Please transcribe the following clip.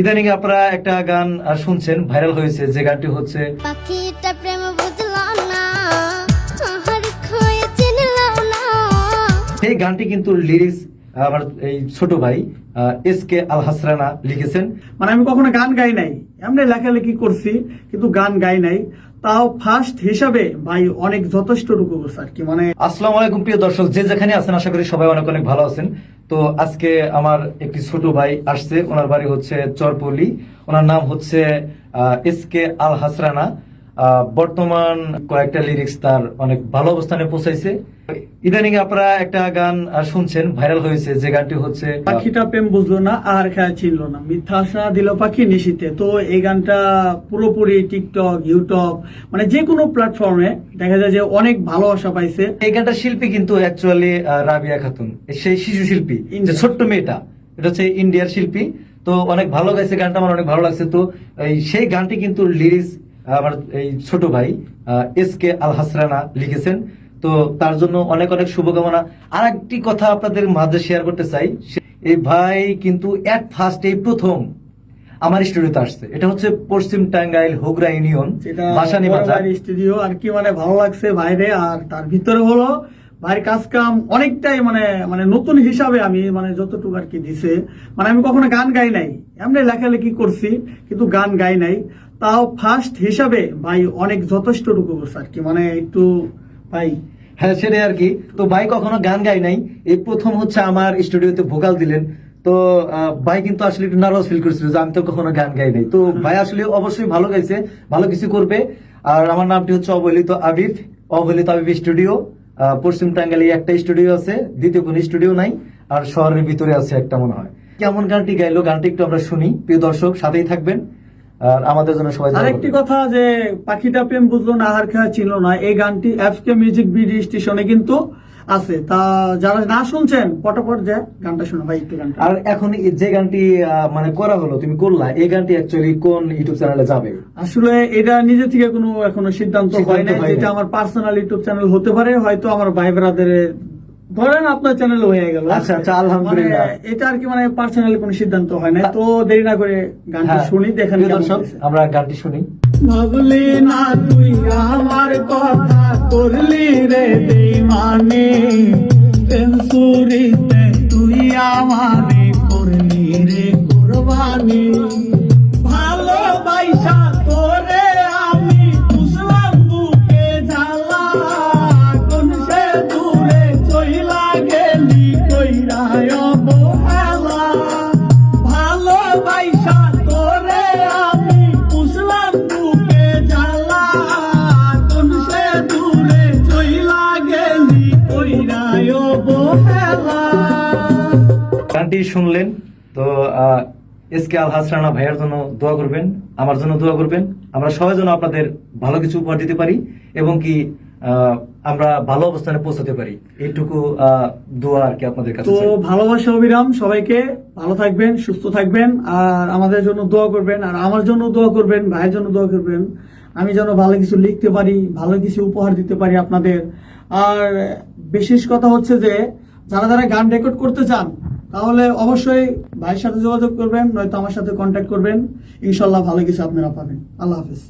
ইদানিং আপনারা একটা গান শুনছেন ভাইরাল হয়েছে যে গানটি হচ্ছে পাখিটা প্রেম বুঝলো না আহার খয়ে চিনলো না। এই গানটি কিন্তু লিরিক্স আমার এই ছোট ভাই এস কে আল হাসরানা লিখেছেন। মানে আমি কখনো গান গাই নাই। এমনি লেখালেখি করছি কিন্তু গান গাই নাই। তাও ফার্স্ট হিসাবে ভাই অনেক যথেষ্ট টুকু করছে আর কি। মানে আসসালামু আলাইকুম প্রিয় দর্শক যে যেখানে আছেন আশা করি সবাই অনেক অনেক ভালো আছেন। তো আজকে আমার একটি ছোট ভাই আসছে ওনার বাড়ি হচ্ছে চরপল্লী। ওনার নাম হচ্ছে এস কে আল হাসরানা বর্তমান কয়েকটা লিরিক্স তার অনেক ভালো অবস্থানে পৌঁছাইছে। ইদানিং আপনারা একটা গান শুনছেন ভাইরাল হয়েছে যে গানটি হচ্ছে পাখিটা প্রেম বুঝলো না আর খেয়া চিনল না। মিথ্যা আশা দিল পাখি নিশিতে। তো এই গানটা পুরোপুরি টিকটক ইউটিউব মানে যে কোনো প্ল্যাটফর্মে দেখা যায় যে অনেক ভালো ভালোবাসা পাইছে। এই গানটার শিল্পী কিন্তু অ্যাকচুয়ালি রাবিয়া খাতুন সেই শিশু শিল্পী যে ছোট্ট মেয়েটা এটা হচ্ছে ইন্ডিয়ার শিল্পী। তো অনেক ভালো গাইছে গানটা আমার অনেক ভালো লাগছে। তো সেই গানটি কিন্তু লিরিক্স আমার এই ছোট ভাই এস কে আল হাসরানা লিখেছেন। তো তার জন্য অনেক অনেক শুভকামনা। আর একটি কথা আপনাদের মাঝে শেয়ার করতে চাই। এই ভাই কিন্তু এক ফার্স্ট এই প্রথম আমার স্টুডিওতে আসছে। এটা হচ্ছে পশ্চিম টাঙ্গাইল হোগরা ইউনিয়ন বাসানি বাজার। স্টুডিও আর কি মানে ভালো লাগছে বাইরে আর তার ভিতরে হলো ভাইয়ের কাজ কাম অনেকটাই মানে মানে নতুন হিসাবে আমি মানে যতটুকু আর কি দিছে মানে আমি কখনো গান গাই নাই। এমনি লেখালেখি করছি কিন্তু গান গাই নাই। তাও ফার্স্ট হিসাবে ভাই অনেক যথেষ্ট টুকু করছে আর কি। মানে একটু ভাই হ্যাঁ সেটাই আর কি। তো ভাই কখনো গান গাই নাই। এই প্রথম হচ্ছে আমার স্টুডিওতে ভোকাল দিলেন। তো ভাই কিন্তু আসলে একটু নার্ভাস ফিল করছিল যে আমি তো কখনো গান গাই নাই। তো ভাই আসলে অবশ্যই ভালো গাইছে ভালো কিছু করবে। আর আমার নামটি হচ্ছে অবহেলিত আবিফ অবহেলিত আবিফ স্টুডিও। পশ্চিম টাঙ্গালে একটা স্টুডিও আছে দ্বিতীয় কোনো স্টুডিও নাই আর শহরের ভিতরে আছে একটা মনে হয়। কেমন গানটি গাইলো? গানটি একটু আমরা শুনি। প্রিয় দর্শক সাথেই থাকবেন। আর আমাদের জন্য সবাই আরেকটি কথা যে পাখিটা প্রেম বুঝলো না আহার খেয়া ছিল না এই গানটি এফকে মিউজিক বিডি স্টেশনে কিন্তু আছে। তা যারা না শুনছেন পটাপট যে গানটা শুনো ভাই একটু গানটা। আর এখন যে গানটি মানে করা হলো তুমি করলা এই গানটি অ্যাকচুয়ালি কোন ইউটিউব চ্যানেলে যাবে? আসলে এটা নিজে থেকে কোনো এখনও সিদ্ধান্ত হয় না এটা যেটা আমার পার্সোনাল ইউটিউব চ্যানেল হতে পারে হয়তো আমার ভাই ব্রাদারের ধরেন আপনার চ্যানেল হয়ে গেল। আচ্ছা, আচ্ছা, আলহামদুলিল্লাহ। মানে এটা আর কি মানে পার্সোনালি কোনো সিদ্ধান্ত হয় না তো দেরি না করে গানটা হ্যাঁ, শুনি দেখেন দর্শক আমরা গানটি শুনি। ভাবলি না তুই আমার কথা করলি রে বেমানে সেঞ্চুরিতে তুই আমারে করলি রে কোরবানি। গানটি শুনলেন, তো এস কে আল হাসরানা ভাইয়ের জন্য দোয়া করবেন, আমার জন্য দোয়া করবেন। আমরা সবাই যেন আপনাদের ভালো কিছু উপহার দিতে পারি এবং কি আমরা ভালো অবস্থানে পৌঁছাতে পারি। এইটুকু দোয়া আর কি আপনাদের কাছে তো ভালোবাসা অবিরাম সবাইকে। ভালো থাকবেন সুস্থ থাকবেন আর আমাদের জন্য দোয়া করবেন আর আমার জন্য দোয়া করবেন ভাইয়ের জন্য দোয়া করবেন। আমি যেন ভালো কিছু লিখতে পারি ভালো কিছু উপহার দিতে পারি আপনাদের। আর বিশেষ কথা হচ্ছে যে যারা যারা গান রেকর্ড করতে চান তাহলে অবশ্যই ভাইয়ের সাথে যোগাযোগ করবেন নয়তো আমার সাথে কন্ট্যাক্ট করবেন। ইনশাল্লাহ ভালো কিছু আপনারা পাবেন। আল্লাহ হাফিজ।